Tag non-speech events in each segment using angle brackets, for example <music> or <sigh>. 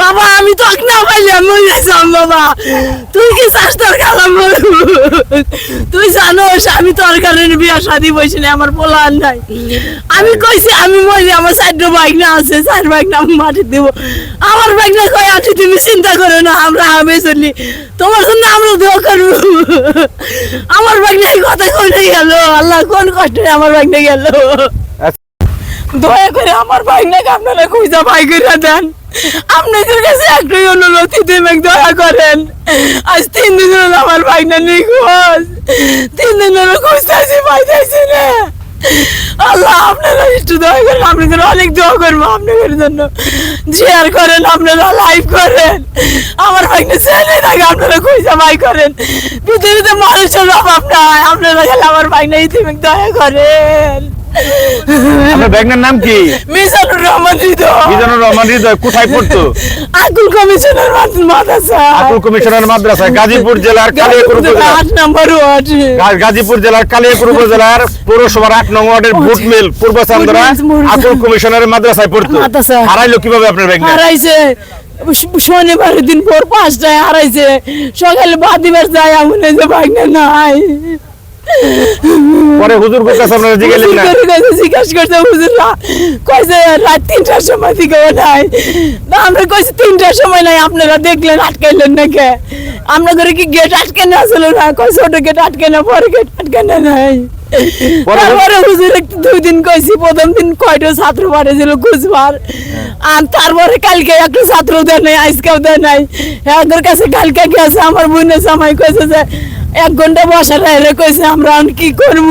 বাবা আমি তো না পাইলে মরে গেছিলাম বাবা। তুই কি চাস তোর কালাম তুই জানোস আমি তোর কারণে বিয়া শাদি বসি না আমার পোলা আর নাই। আমি কইছি আমি মরি আমার সাইড বাইক না আছে চার বাইক না আমি মাটি দিব। আমার বাইক না কই আছি তুমি চিন্তা করো না আমরা হবে চলি। তোমার জন্য আমরা দোয়া করব আমার বাইক না কথা কই গেল? আল্লাহ কোন কষ্টে আমার বাইক না গেল? আচ্ছা, দয়া করে আমার ভাইনাকে আপনারা খুঁজা ভাই করে দেন। আপনাদের কাছে একটাই অনুরোধ দেবেন দয়া করেন। আজ তিন দিন হলো আমার ভাইনা নিখোঁজ। তিন দিন হলো খুঁজতেছি, পাইতেছি না। আল্লাহ, আপনারা একটু দয়া করেন, আপনাদের অনেক দোয়া করব আপনাদের জন্য। শেয়ার করেন, আপনারা লাইভ করেন। আমার ভাইনা ছেলে থাকে, আপনারা খুঁজা ভাই করেন। পৃথিবীতে মানুষের অভাব নাই, আপনারা গেলে আমার ভাইনা ইতিমিক দয়া করেন। <laughs> আপনার ব্যাগনার নাম কি? মিজানুর রহমান হৃদয়। মিজানুর রহমান হৃদয় কোথায় পড়তো? আকুল কমিশনার মাদ্রাসা। আকুল কমিশনার মাদ্রাসা গাজীপুর জেলার কালিয়াকুর উপজেলা আট নম্বর ওয়ার্ড। গাজীপুর জেলার কালিয়াকুর উপজেলার পৌরসভার নং ওয়ার্ডের পূর্ব চান্দরা আকুল কমিশনার মাদ্রাসায় পড়তো। হারাইলো কীভাবে আপনার ব্যাগ হারাইছে। শ- শনিবারের দিন পর পাঁচটায় হারাইছে। সকালে বাদিবার যায় এমন যে ভাগনা নাই। পরে হুজুর কাছে আপনারা জিজ্ঞেলেন না। জিজ্ঞাসা করতে হুজুররা কইছে রাত তিনটার সময় থেকে ও না, আমরা কইছি তিনটার সময় নাই আপনারা দেখলেন আটকাইলেন না কে? আমরা করে কি গেট আটকানো আসলো না? কইছে ওটা গেট আটকানো পরে গেট আটকানো নাই। তারপরে হুজুর দুই দিন কইছি প্রথম দিন কয়টা ছাত্র পাঠিয়েছিল খুঁজবার আর তারপরে কালকে একটা ছাত্র দেয় নাই আজকেও দেয় নাই। এদের কাছে কালকে গেছে আমার বোনের জামাই কইছে যে এক ঘণ্টা বসা রাইলে কইছে আমরা আর কি করব?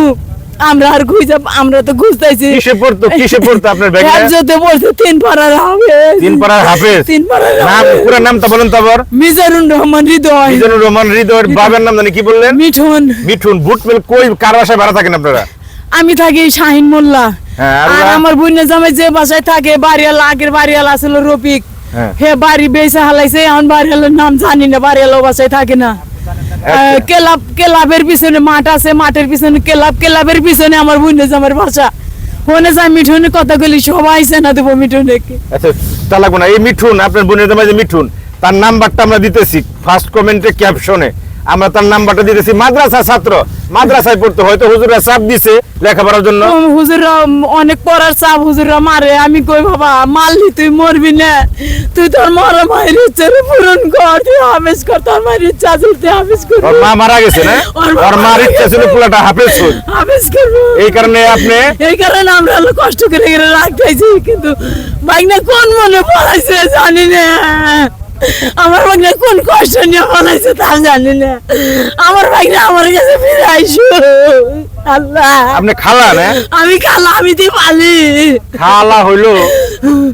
আমরা আর খুঁজে আমরা তো খুঁজতেছি। কিসে পড়তো কিসে পড়তো আপনার ব্যাগ একজোতে পড়ছে তিন পাড়ার হবে তিন পাড়ার হাফেজ? তিন পাড়ার নাম হাফেজ। পুরো নামটা বলেন তো আবার। মিজানুর রহমান হৃদয়। মিজানুর রহমান হৃদয়ের বাবার নাম জানি কি বললেন? মিঠুন। মিঠুন। বুটমিল কই কার বাসায় ভাড়া থাকেন আপনারা? আমি থাকি শাহিন মোল্লা। হ্যাঁ, আর আমার বোনের জামাই যে বাসায় থাকে বাড়িওয়ালা আগের বাড়িওয়ালা ছিল রফিক। হ্যাঁ। হে বাড়ি বেসা হালাইছে এখন বাড়িওয়ালার নাম জানি না বাড়িওয়ালা বাসায় থাকে না। কেলাব কেলাবের পিছনে মাঠ আছে মাঠের পিছনে কেলাব কেলাবের পিছনে আমার বুনে জামার বাসা। ফোনে যায় মিঠুনে কথা বলি সবাই চেনা দেবো মিঠুনে আচ্ছা তা লাগবো না। এই মিঠুন আপনার বোনের জামাই যে মিঠুন তার নাম্বারটা আমরা দিতেছি ফার্স্ট কমেন্টে ক্যাপশনে আমরা তার নাম্বারটা দিতেছি মাদ্রাসা ছাত্র। মাদ্রাসায় পড়তে হয়তো হুজুরা চাপ দিছে লেখাপড়ার জন্য। হুজুররা অনেক পড়ার চাপ হুজুররা মারে। আমি কই বাবা মারলি তুই মরবি না। তুই তোর মরা মায়ের ইচ্ছা পূরণ কর তুই হাফেজ কর তোর মায়ের ইচ্ছা আছে তুই হাফেজ কর। ওর মা মারা গেছে না? <laughs> ওর মার ইচ্ছা ছিল। পোলাটা হাফেজ হোক হাফেজ করব। এই কারণে আপনি এই কারণে আমরা হলো কষ্ট করে করে রাখতেছি কিন্তু বাইকনা কোন মনে পড়াইছে জানি না। আমার বাইকনা কোন কষ্ট নিয়ে পড়াইছে তা জানি না। আমার বাইকনা আমার কাছে ফিরে আইসো। আল্লাহ। আপনি খালা না? আমি খালা আমি পালি। খালা হইল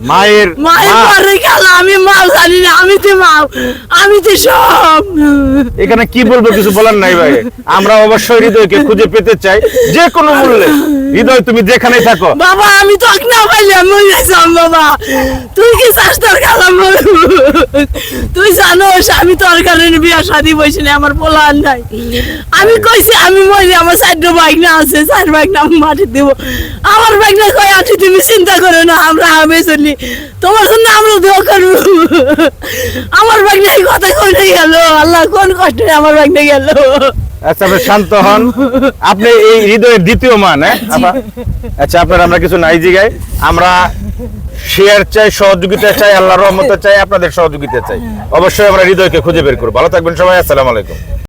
মায়ের মায়ের পরে খালা আমি জানি না আমি আমি সব। এখানে কি বলব কিছু বলার নাই ভাই। আমরা অবশ্যই হৃদয়কে খুঁজে পেতে চাই যে কোনো মূল্যে। হৃদয় তুমি যেখানেই থাকো। বাবা আমি তো না মরে গেছিলাম বাবা? তুই কি চাস তোর কালাম তুই জানোস, আমি তোর কারণে বিয়া শাদি বসি আমার পোলা নাই। আমি কইছি, আমি মরি আমার সাইড বাইক না আছে, চার বাইক না আমি মাটি দিব। আমার বাইক না কই আছি, তুমি চিন্তা করো না, আমরা হবে চলি। তোমার জন্য আমরা দোয়া করব। আমার বাইক না এই কথা কই গেল। আল্লাহ, কোন কষ্টে আমার বাইক না গেল? আচ্ছা আপনি শান্ত হন। আপনি এই হৃদয়ের দ্বিতীয় মান হ্যাঁ? আচ্ছা আপনার আমরা কিছু নাই জিগাই। আমরা শেয়ার চাই সহযোগিতা চাই আল্লাহ রহমতে চাই আপনাদের সহযোগিতা চাই। অবশ্যই আমরা হৃদয়কে খুঁজে বের করব। ভালো থাকবেন সবাই আসসালামু আলাইকুম।